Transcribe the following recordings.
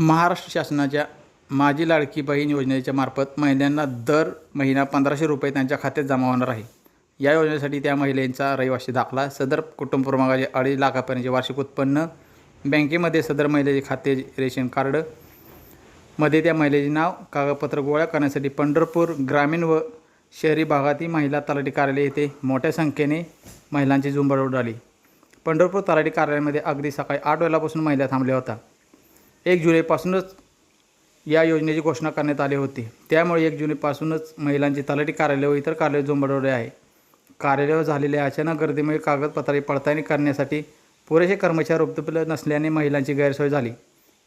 महाराष्ट्र शासनाच्या माझी लाडकी बहीण योजनेच्या मार्फत महिलांना दर महिना पंधराशे रुपये त्यांच्या खात्यात जमा होणार आहे. या योजनेसाठी त्या महिलेचा रहिवासी दाखला सदर कुटुंब क्रमांकाचे अडीच लाखापर्यंतचे वार्षिक उत्पन्न बँकेमध्ये सदर महिलेचे खाते रेशन कार्डमध्ये त्या महिलेचे नाव कागदपत्र गोळा करण्यासाठी पंढरपूर ग्रामीण व शहरी भागातील महिला तलाठी कार्यालय येथे मोठ्या संख्येने महिलांची झुंबड उडाली. पंढरपूर तलाठी कार्यालयामध्ये अगदी सकाळी आठ वेळापासून महिला थांबल्या होत्या. एक जुलैपासूनच या योजनेची घोषणा करण्यात आली होती. त्यामुळे एक जुलैपासूनच महिलांची तलाठी कार्यालय व इतर कार्यालय झोंबडवले आहे. कार्यालयावर झालेल्या अचानक गर्दीमुळे कागदपत्रे पडताळणी करण्यासाठी पुरेसे कर्मचारी उपलब्ध नसल्याने महिलांची गैरसोय झाली.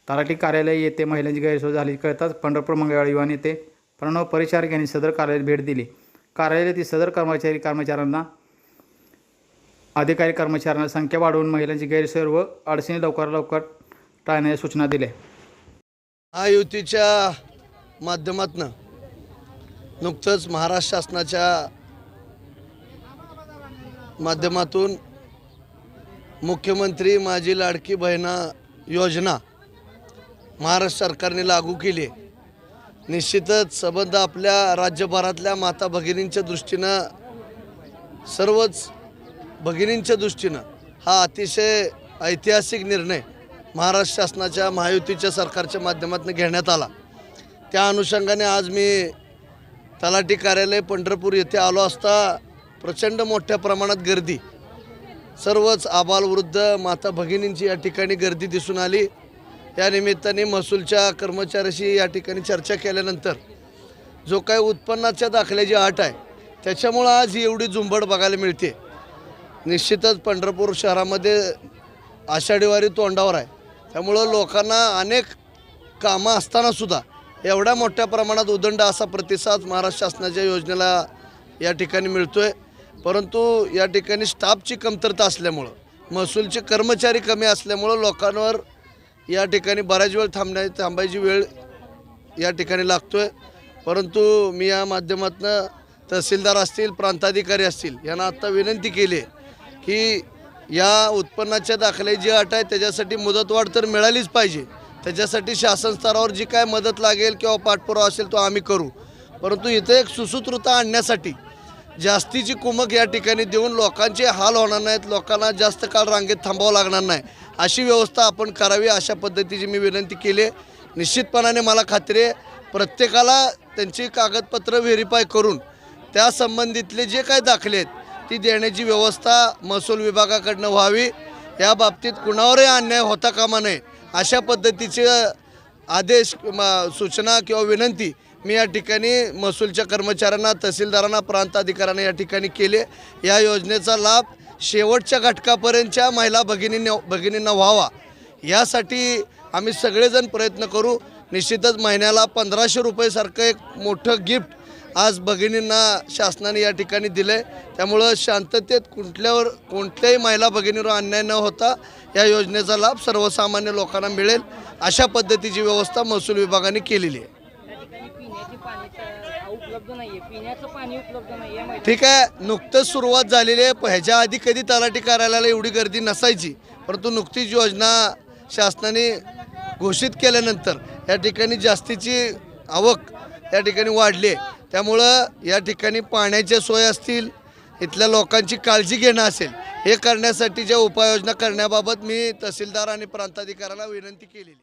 तलाठी कार्यालय येथे महिलांची गैरसोय झाली कळताच पंढरपूर मंगळवार युवान येथे प्रणव परिचारक यांनी सदर कार्यालयात भेट दिली. कार्यालयातील सदर कर्मचारी कर्मचाऱ्यांना अधिकारी कर्मचाऱ्यांना संख्या वाढवून महिलांची गैरसोय व अडचणी लवकर लवकर टाळण्याच्या सूचना दिल्या. महायुतीच्या माध्यमातनं नुकतंच महाराष्ट्र शासनाच्या माध्यमातून मुख्यमंत्री माझी लाडकी बहिणा योजना महाराष्ट्र सरकारने लागू केली. आहे निश्चितच संबंध आपल्या राज्यभरातल्या माता भगिनींच्या दृष्टीनं सर्वच भगिनींच्या दृष्टीनं हा अतिशय ऐतिहासिक निर्णय महाराष्ट्र शासनाच्या महायुतीच्या सरकारच्या माध्यमातून घेण्यात आला. त्या अनुषंगाने आज मी तलाठी कार्यालय पंढरपूर येथे आलो असता प्रचंड मोठ्या प्रमाणात गर्दी. सर्वच आबालवृद्ध माता भगिनींची या ठिकाणी गर्दी दिसून आली. या निमित्ताने महसूलच्या कर्मचाऱ्याशी या ठिकाणी चर्चा केल्यानंतर जो काही उत्पन्नाच्या दाखल्याची अट आहे त्याच्यामुळं आज ही एवढी झुंबड बघायला मिळते. निश्चितच पंढरपूर शहरामध्ये आषाढीवारी तोंडावर आहे. त्यामुळं लोकांना अनेक कामं असतानासुद्धा एवढ्या मोठ्या प्रमाणात उदंड असा प्रतिसाद महाराष्ट्र शासनाच्या योजनेला या ठिकाणी मिळतो आहे परंतु या ठिकाणी स्टाफची कमतरता असल्यामुळं महसूलचे कर्मचारी कमी असल्यामुळं लोकांवर या ठिकाणी बऱ्याच वेळ थांबण्या थांबायची वेळ या ठिकाणी लागतो आहे परंतु मी या माध्यमातून तहसीलदार असतील प्रांताधिकारी असतील यांना आत्ता विनंती केली आहे की या उत्पन्नाच्या दाखले जी अट आहे त्याच्यासाठी मुदतवाढ तर मिळालीच पाहिजे. त्याच्यासाठी शासन स्तरावर जी काय मदत लागेल किंवा पाठपुरावा असेल तो आम्ही करू. परंतु इथं एक सुसूत्रता आणण्यासाठी जास्तीची कुमक या ठिकाणी देऊन लोकांचे हाल होणार नाहीत लोकांना जास्त काळ रांगेत थांबावं लागणार नाही. अशी व्यवस्था आपण करावी अशा पद्धतीची मी विनंती केली. आहे निश्चितपणाने मला खात्री आहे प्रत्येकाला त्यांची कागदपत्र व्हेरीफाय करून त्या संबंधितले जे काय दाखले आहेत ती देण्याची व्यवस्था महसूल विभागाकडनं व्हावी. या बाबतीत कुणावरही अन्याय होता कामा नये. अशा पद्धतीचे आदेश म- सूचना किंवा विनंती मी या ठिकाणी महसूलच्या कर्मचाऱ्यांना तहसीलदारांना प्रांत अधिकाऱ्यांना या ठिकाणी केले या योजनेचा लाभ शेवटच्या घटकापर्यंतच्या महिला भगिनींना भगिनींना व्हावा. यासाठी आम्ही सगळेजण प्रयत्न करू. निश्चितच महिन्याला पंधराशे रुपयेसारखं एक मोठं गिफ्ट आज भगिनींना शासनाने या ठिकाणी दिलं आहे त्यामुळं शांततेत कुठल्यावर कोणत्याही महिला भगिनीवर अन्याय न होता या योजनेचा लाभ सर्वसामान्य लोकांना मिळेल. अशा पद्धतीची व्यवस्था महसूल विभागाने केलेली आहे. ठीक आहे. नुकतंच सुरुवात झालेली आहे. ह्याच्या आधी कधी तलाठी कार्यालयाला एवढी गर्दी नसायची परंतु नुकतीच योजना शासनाने घोषित केल्यानंतर या ठिकाणी जास्तीची आवक या ठिकाणी वाढली आहे. त्यामुळं या ठिकाणी पाण्याच्या सोय असतील इथल्या लोकांची काळजी घेणं असेल हे करण्यासाठी ज्या उपाययोजना करण्याबाबत मी तहसीलदार आणि प्रांताधिकाऱ्याला विनंती केलेली